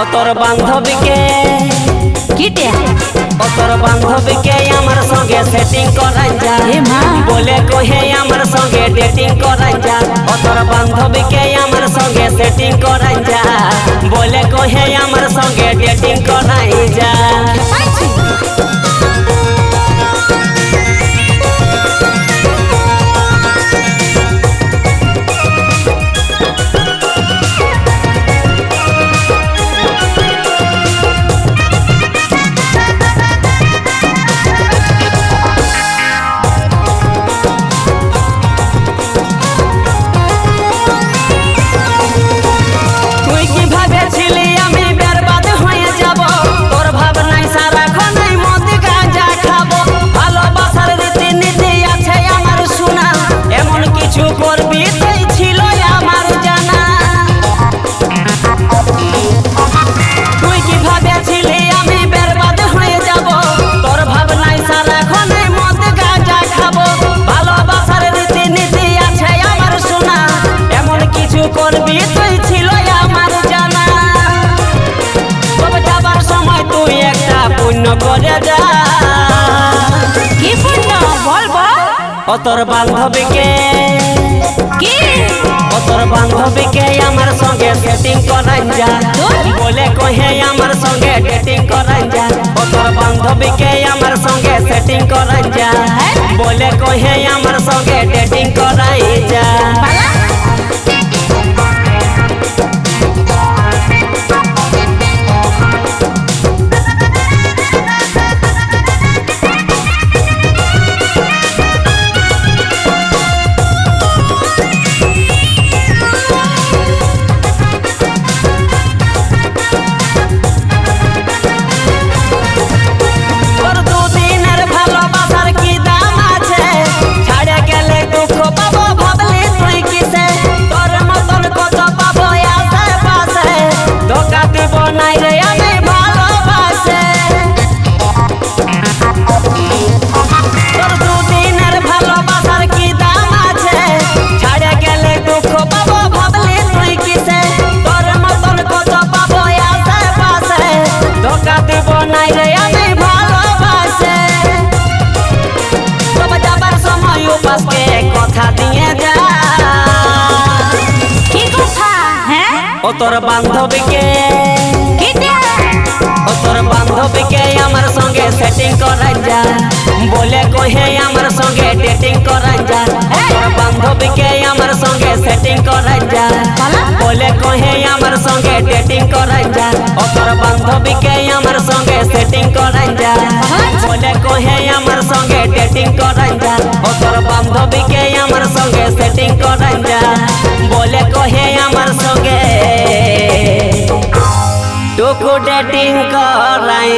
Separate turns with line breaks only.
ও তোর বান্ধবীকে।
কিটে?
অতর তোর বান্ধবীকে আমার সঙ্গে সেটিং করাই যা। বলে কহে আমার সঙ্গে ডেটিং করাই যা। অতর তোর বান্ধবীকে আমার সঙ্গে সেটিং করাই যা। বলে কহে আমার সঙ্গে ডেটিং করাই যা। পুণ্য করে যা।
কি পুণ্য বল বল।
ও তোর বান্ধবীকে
কি?
ও তোর বান্ধবীকে আমার সঙ্গে সেটিং করাই যা। বলে কহে আমার সঙ্গে ডেটিং করাই যা। ও তোর বান্ধবীকে আমার সঙ্গে সেটিং করাই যা। বলে কহে আমার নাই রে আমি ভালোবাসে। তোর দুদিনের ভালোবাসার কি দাম আছে? ছাড়ে গেলে দুঃখ পাবো ভাবলি তুই কিসে? তোর মতন কত পাবো আশে পাশে ধোকা দিব নাই রে আমি ভালোবাসে। তবে যাবার সময় উপাসকে কথা দিয়ে যা।
হ্যাঁ?
ও তোর বান্ধবীকে। আমার সঙ্গে সেটিং করাই যা বলে কহে আমার সঙ্গে ডেটিং করাই যা ও তোর বান্ধবীকে আমার সঙ্গে সেটিং করাই যা
বলো।
বলে কহে আমার সঙ্গে ডেটিং করাই যা ও তোর বান্ধবীকে আমার সঙ্গে সেটিং করাই যা বলে কহে আমার সঙ্গে ডেটিং করাই যা ও তোর বান্ধবীকে আমার সঙ্গে সেটিং করাই যা বলে কহে আমার সঙ্গে টুকু ডেটিং করাই